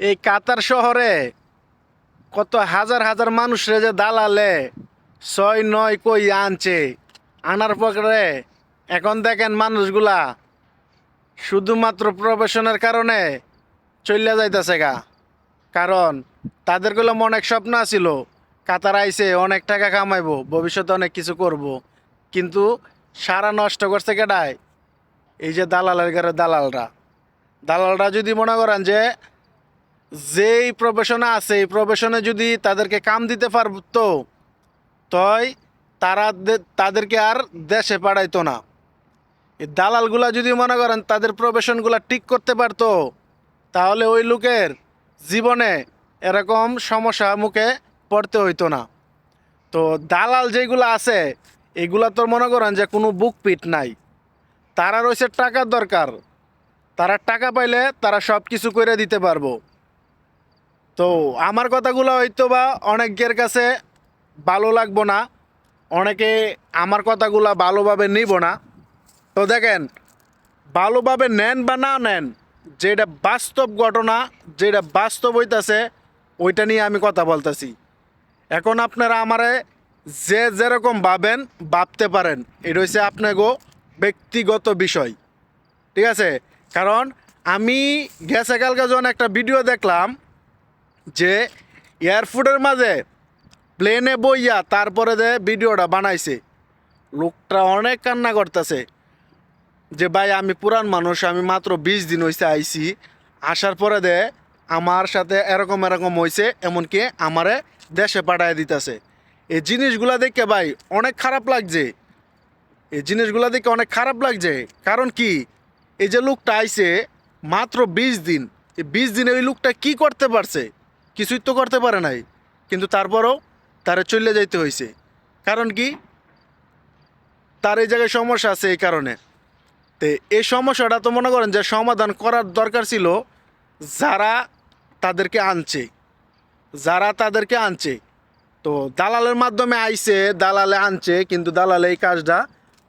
এই কাতার শহরে কত হাজার হাজার মানুষরে যে দালালে, ছয় নয় কই আনছে। আনার পরে এখন দেখেন মানুষগুলা শুধুমাত্র প্রফেশনের কারণে চলে যাইতেছে গা। কারণ তাদেরগুলো অনেক স্বপ্ন ছিল কাতার আইসে অনেক টাকা কামাইবো, ভবিষ্যতে অনেক কিছু করব। কিন্তু সারা নষ্ট করছে কেটায় এই যে দালালের ঘরে দালালরা। দালালরা যদি মনে করেন যে যেই প্রফেশনে আছে, এই প্রফেশনে যদি তাদেরকে কাম দিতে পারতো, তয় তারা তাদেরকে আর দেশে পাঠাইতো না। এই দালালগুলা যদি মনে করেন তাদের প্রফেশনগুলা ঠিক করতে পারতো, তাহলে ওই লোকের জীবনে এরকম সমস্যা মুখে পড়তে হইতো না। তো দালাল যেগুলো আছে, এগুলা তো মনে করেন যে কোনো বুক পিট নাই। তারা রয়েছে টাকার দরকার। তারা টাকা পাইলে তারা সব কিছু করে দিতে পারব। তো আমার কথাগুলো হয়তো বা অনেকের কাছে ভালো লাগবো না, অনেকে আমার কথাগুলো ভালোভাবে নিব না। তো দেখেন, ভালোভাবে নেন বা না নেন, যেটা বাস্তব ঘটনা, যেটা বাস্তব হইতাছে, ওইটা নিয়ে আমি কথা বলতেছি। এখন আপনারা আমারে যে যেরকম ভাবেন, ভাবতে পারেন। এটা হচ্ছে আপনাগো ব্যক্তিগত বিষয়। ঠিক আছে? কারণ আমি গেছে কালকে যখন একটা ভিডিও দেখলাম যে এয়ারপোর্টের মাঝে প্লেনে বইয়া তারপরে যে ভিডিওটা বানাইছে, লোকটা অনেক কান্না করতেছে যে, ভাই, আমি পুরান মানুষ, আমি মাত্র বিশ দিন হয়েছে আইছি। আসার পরে দে আমার সাথে এরকম এরকম হয়েছে এমনকি আমারে দেশে পাঠায় দিতেছে। এই জিনিসগুলা দেখে ভাই অনেক খারাপ লাগছে। এই জিনিসগুলা দেখে অনেক খারাপ লাগছে। কারণ কি? এই যে লোকটা আইছে মাত্র বিশ দিন। এই বিশ দিনে ওই লোকটা কি করতে পারছে? কিছুই তো করতে পারে নাই, কিন্তু তারপরও তারা চলে যাইতে হয়েছে কারণ কি? তার এই জায়গায় সমস্যা আছে এই কারণে। তো এই সমস্যাটা তো মনে করেন যে সমাধান করার দরকার ছিল, যারা তাদেরকে আনছে। যারা তাদেরকে আনছে। তো দালালের মাধ্যমে আইছে, দালালে আনছে, কিন্তু দালালে এই কাজটা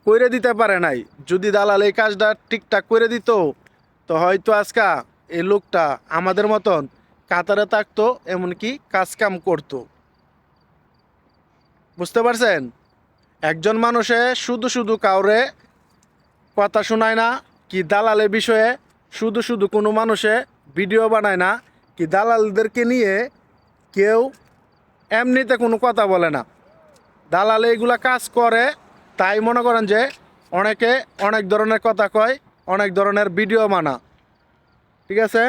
করে দিতে পারে নাই। যদি দালাল এই কাজটা ঠিকঠাক করে দিত, তো হয়তো আজকা এই লোকটা আমাদের মতন কাতারে থাকতো, এমনকি কাজ কাম করতো। বুঝতে পারছেন? একজন মানুষে শুধু শুধু কাউরে কথা শোনায় না, কি দালালের বিষয়ে শুধু শুধু কোনো মানুষে ভিডিও বানায় না, কি দালালদেরকে নিয়ে কেউ এমনিতে কোনো কথা বলে না। দালালে এগুলা কাজ করে, তাই মনে করেন যে অনেকে অনেক ধরনের কথা কয়, অনেক ধরনের ভিডিও বানা ঠিক আছে?